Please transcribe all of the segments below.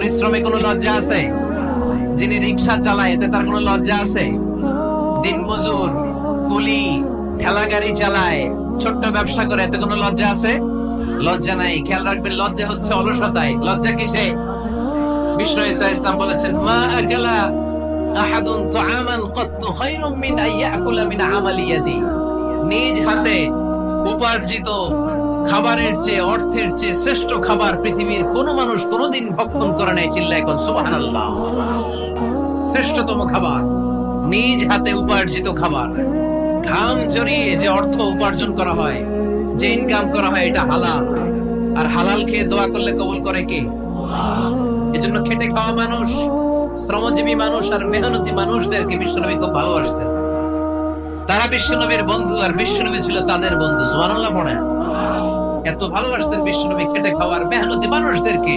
পরিশ্রমে কোনো লজ্জা আছে? যিনি রিক্সা চালায়, এতে তার কোনো লজ্জা আছে? দিন মজুর কুলি, ঠেলা গাড়ি চালায়, ছোট্ট ব্যবসা করে, এতে কোনো লজ্জা আছে? লজ্জা নাই। খেয়াল রাখবেন, লজ্জা হচ্ছে অলসতায়। লজ্জা কিসে? বিষ্ণু ইসা ইসলাম বলেছেন, মা আকালা আহাদুন তুআমান কত্তু খায়রুম মিন আইয়াকুলা মিন আমালি ইয়াদি। নিজ হাতে উপার্জিত খাবারের চেয়ে অর্থের চেয়ে শ্রেষ্ঠ খাবার পৃথিবীর কোন মানুষ কোনোদিন ভক্ষণ করে নাই চিল্লায় কোন সুবহানাল্লাহ। শ্রেষ্ঠতম খাবার, নিজ হাতে উপার্জিত খাবার। ঘাম জড়িয়ে যে অর্থ উপার্জন করা হয়, যে ইনকাম করা হয়, এটা হালাল। আর হালাল খেয়ে দোয়া করলে কবুল করে কে? এজন্য খেটে খাওয়া মানুষ, শ্রমজীবী মানুষ আর মেহনতি মানুষদেরকে বিশ্বনবী খুব ভালোবাসতেন। তারা বিশ্বনবীর বন্ধু আর বিশ্বনবী ছিল তাদের বন্ধু, সুবহানাল্লাহ পড়েন। এত ভালোবাসতেন বিশ্বনবী খেটে খাওয়ার মেহনতি মানুষদেরকে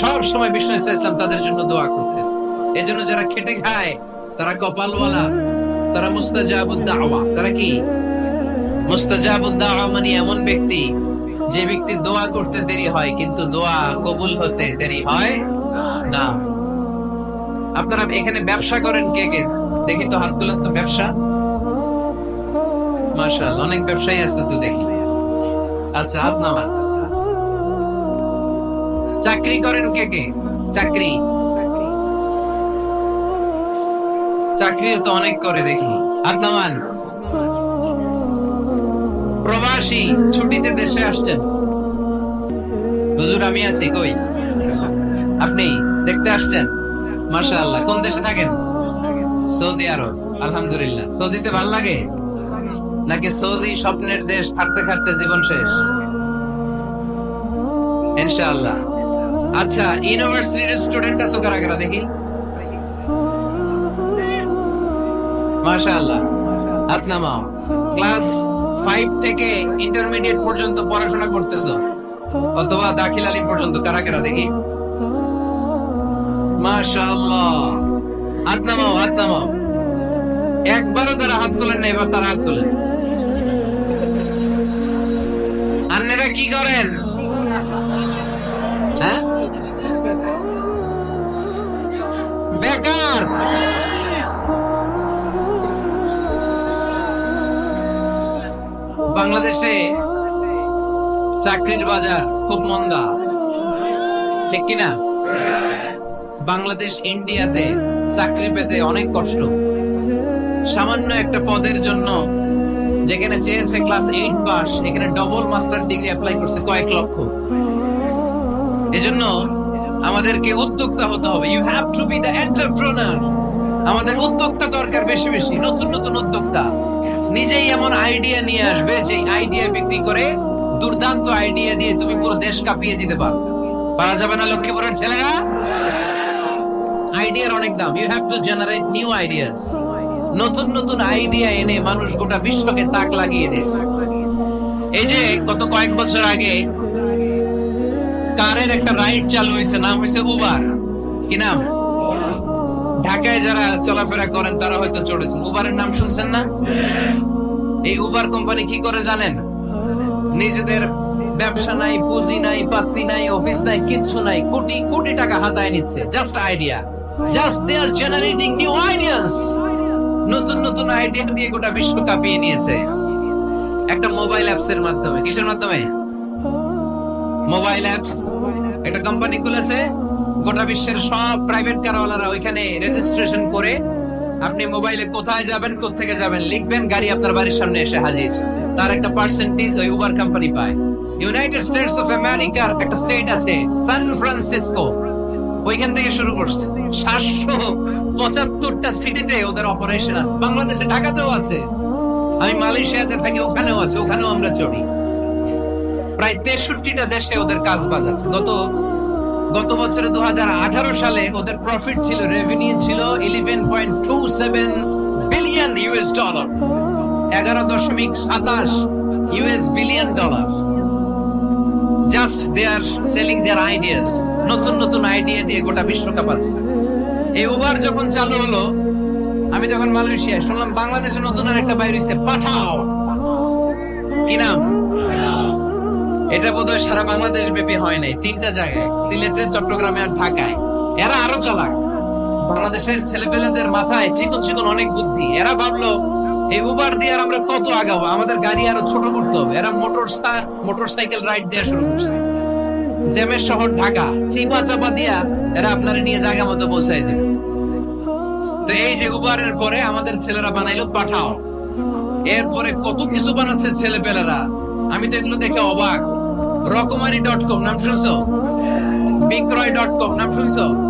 সব সময় বিষ্ণু ইসলাম তাদের জন্য দোয়া করতেন। এজন্য যারা খেটে খায়, তারা কপালওয়ালা, তারা মুস্তাজাবুদ দাওয়া তারা কি? মুস্তাজাবুদ দাওয়া মানে এমন ব্যক্তি, যে ব্যক্তি দোয়া করতে দেরি হয়, কিন্তু দোয়া কবুল হতে দেরি হয় না। আপনারা এখানে ব্যবসা করেন কে কে? দেখি তো হাত তুলেন তো ব্যবসা। মার্শাল অনেক ব্যবসায়ী আছে তো দেখি। আচ্ছা হাত নামান। চাকরি করেন কে কে? চাকরি। চাকরিও তো অনেক করে দেখি। হাত নামান। প্রবাসী, ছুটিতে দেশে আসছেন। হুজুর, আমি আছি, কই? আপনি দেখতে আসছেন? আল্লাহ কোন দেশে থাকেন? সৌদি আরব, আলহামদুলিল্লাহ। সৌদিতে ভালো লাগে? নাকি সৌদি স্বপ্নের দেশ খাটতে খাটতে জীবন শেষ? ইনশাআল্লাহ। আচ্ছা ইউনিভার্সিটির স্টুডেন্ট আছো কারা কারা দেখি? মাশাআল্লাহ। ক্লাস ফাইভ থেকে ইন্টারমিডিয়েট পর্যন্ত পড়াশোনা করতেছো? অথবা দাখিল আলিম পর্যন্ত, কারা কারা দেখি? মাশাআল্লাহ। হাত নামাও হাত একবারও যারা হাত তোলেন না এবার তারা হাত তোলেন। কি করেন? হ্যাঁ? বেকার! বাংলাদেশে চাকরির বাজার খুব মন্দা। ঠিক কিনা? বাংলাদেশ, ইন্ডিয়াতে চাকরি পেতে অনেক কষ্ট। সামান্য একটা পদের জন্য যেখানে চেয়েছে ক্লাস এইট পাস এখানে ডবল মাস্টার ডিগ্রি অ্যাপ্লাই করছে কয়েক লক্ষ। এজন্য আমাদেরকে উদ্যোক্তা হতে হবে। You have to be the entrepreneur আমাদের উদ্যোক্তা দরকার বেশি বেশি, নতুন নতুন উদ্যোক্তা। নিজেই এমন আইডিয়া নিয়ে আসবে যে আইডিয়া বিক্রি করে দুর্দান্ত আইডিয়া দিয়ে তুমি পুরো দেশ কাঁপিয়ে দিতে পারো। পারা যাবে না লক্ষ্মীপুরের ছেলেরা? আইডিয়ার অনেক দাম। You have to generate new ideas নতুন নতুন আইডিয়া এনে মানুষ গোটা বিশ্বকে তাক লাগিয়ে দিয়েছে। এই যে গত কয়েক বছর আগে কারের একটা রাইড চালু হয়েছে, নাম হয়েছে উবার কি নাম? ঢাকায় যারা চলাফেরা করেন, তারা হয়তো চড়েছেন। উবারের নাম শুনছেন না? এই উবার কোম্পানি কি করে জানেন? নিজেদের ব্যবসা নাই, পুঁজি নাই, পাত্তি নাই অফিস নাই, কিচ্ছু নাই, কোটি কোটি টাকা হাতায় নিচ্ছে। Just idea just they are generating new ideas নতুন নতুন আইডিয়া দিয়ে গোটা বিশ্ব কাঁপিয়ে নিয়েছে। একটা মোবাইল অ্যাপস এর মাধ্যমে। কিসের মাধ্যমে? মোবাইল অ্যাপস একটা কোম্পানি খুলেছে। গোটা বিশ্বের সব প্রাইভেট কারওয়ালারা ওইখানে রেজিস্ট্রেশন করে আপনি মোবাইলে কোথায় যাবেন কোথেকে যাবেন, লিখবেন, গাড়ি আপনার বাড়ির সামনে এসে হাজির। তার একটা পার্সেন্টেজ ওই উবার কোম্পানি পায়। ইউনাইটেড স্টেটস অফ আমেরিকার একটা স্টেট আছে সান ফ্রান্সিসকো ওইখান থেকে শুরু করছে। সাতশো পঁচাত্তরটা সিটিতে ওদের অপারেশন আছে। বাংলাদেশে, ঢাকাতেও আছে। আমি মালয়েশিয়াতে থাকি, ওখানেও আছে, ওখানেও আমরা চড়ি। প্রায় তেষট্টিটা দেশে ওদের কাজ বাজ আছে। গত গত বছরে দু হাজার আঠারো সালে ওদের প্রফিট ছিল রেভিনিউ ছিল eleven point two seven billion US dollar এগারো দশমিক সাতাশ US billion dollar just they are selling their ideas নতুন নতুন আইডিয়া দিয়ে গোটা বিশ্বকাপ আছে এই উবার যখন চালু হলো, আমি যখন মালয়েশিয়ায় শুনলাম বাংলাদেশে নতুন আর একটা বাইর হইছে, পাঠাও। কি নাম? এটা বোধহয় সারা বাংলাদেশ ব্যাপী হয় নাই, তিনটা জায়গায়, সিলেটে, চট্টগ্রামে আর ঢাকায়। এরা আরও চালাক। বাংলাদেশের ছেলেপেলেদের মাথায় চিকন চিকন অনেক বুদ্ধি। এরা ভাবলো এই উবার দিয়ে আর আমরা কত আগাবো? আমাদের গাড়ি আরও ছোট করতে হবে। এরা মোটর মোটর সাইকেল রাইড দেওয়া শুরু করছে। জ্যামের শহর ঢাকা। চিপা চাপা দিয়া এরা আপনার নিয়ে জায়গা মতো পৌঁছাই দেবে। তো এই যে উবারের পরে আমাদের ছেলেরা বানাইলো পাঠাও। এরপরে কত কিছু বানাচ্ছে ছেলে পেলেরা আমি তো এগুলো দেখে অবাক। রকমারি ডট কম। নাম শুনছো? বিক্রয় ডট কম। নাম শুনছো?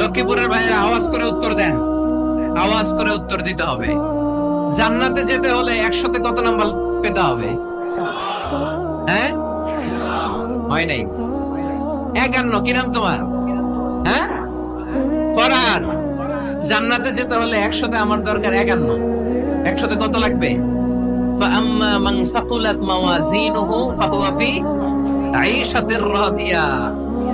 লক্ষ্মীপুরের ভাইয়েরা আওয়াজ করে উত্তর দেন আওয়াজ করে উত্তর দিতে হবে জান্নাতে যেতে হলে একসাথে কত নাম্বার পেতে হবে হ্যাঁ হয় নাই একান্ন কি নাম তোমার হ্যাঁ ফরহাদ জান্নাতে যেতে হলে একসাথে আমার দরকার একান্ন একসাথে কত লাগবে فأما من ثقلت موازينه فهو في عيشة راضية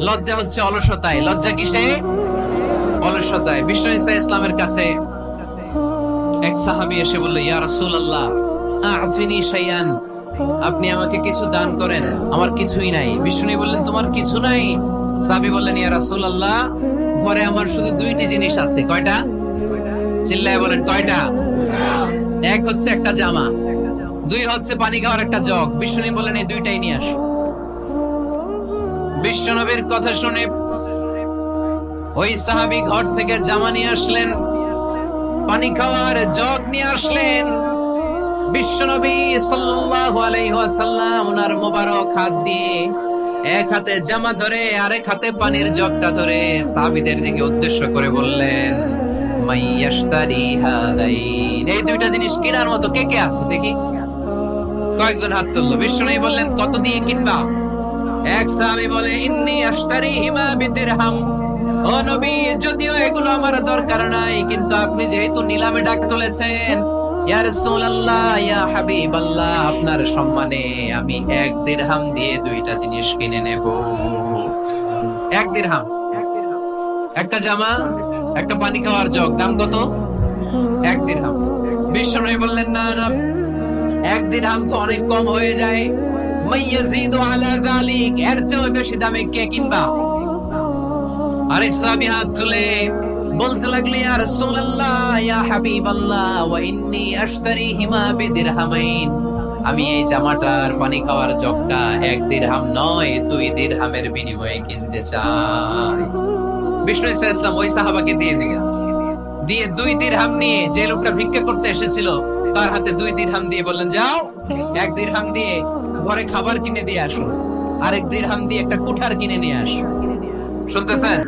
লজ্জা হচ্ছে অলসতায়। লজ্জা কিসে? অলসতায়। বিষ্ণু ইসা ইসলামের কাছে এক সাহাবী এসে বলল, ইয়া আ'তিনি শাইআন। আপনি আমাকে কিছু দান করেন, আমার কিছুই নাই। বিষ্ণু বললেন, তোমার কিছু নাই? সাবি বললেন, ইয়া রাসুল আল্লাহ ঘরে আমার শুধু দুইটি জিনিস আছে। কয়টা? চিল্লায় বলেন, কয়টা? এক হচ্ছে একটা জামা, দুই হচ্ছে পানি খাওয়ার একটা জগ। বিষ্ণু বলেন এই দুইটাই নিয়ে আসো। বিশ্বনবীর কথা শুনে ওই সাহাবী ঘর থেকে জামা নিয়ে আসলেন, পানি খাওয়ার জগ নিয়ে আসলেন। বিশ্বনবী সাল্লাল্লাহু আলাইহি ওয়াসাল্লাম ওনার মোবারক হাত দিয়ে এক হাতে জামা ধরে, আরেক হাতে পানির জগটা ধরে সাহাবীদের দিকে উদ্দেশ্য করে বললেন এই দুইটা জিনিস কেনার মতো কে কে আছে দেখি? কয়েকজন হাত তুললো। বিশ্বনবী বললেন, কত দিয়ে কিনবা? এক সাহাবী বলে, ইন্নি আশতারি হিমা বিদিরহাম। ও নবী, যদিও এগুলো আমার দরকার নাই, কিন্তু আপনি যেহেতু নিলামে ডাক তুলেছেন, ইয়া রাসূলুল্লাহ, ইয়া হাবিবাল্লাহ, আপনার সম্মানে আমি এক দিরহাম দিয়ে দুইটা জিনিস কিনে নেব। এক দিরহাম। একটা জামা, একটা পানি খাওয়ার জগ, দাম কত? এক দিরহাম। বিশ্বনবী বললেন, না না, এক দিরহাম তো অনেক কম হয়ে যায়। আমি এই জামাটার পানি খাওয়ার জগটা এক দিরহাম নয়, দুই দিরহামের বিনিময়ে কিনতে চাই। বিষ্ণু ইসা ইসলাম ওই সাহাবাকে দিয়ে দিয়ে দুই নিয়ে যে লোকটা ভিক্ষা করতে এসেছিল, তার হাতে দুই দিরহাম দিয়ে বললেন, যাও, এক দিরহাম দিয়ে ঘরে খাবার কিনে দিয়ে আসো আরেক দিরহাম দিয়ে একটা কুঠার কিনে নিয়ে আসো শুনতেছেন?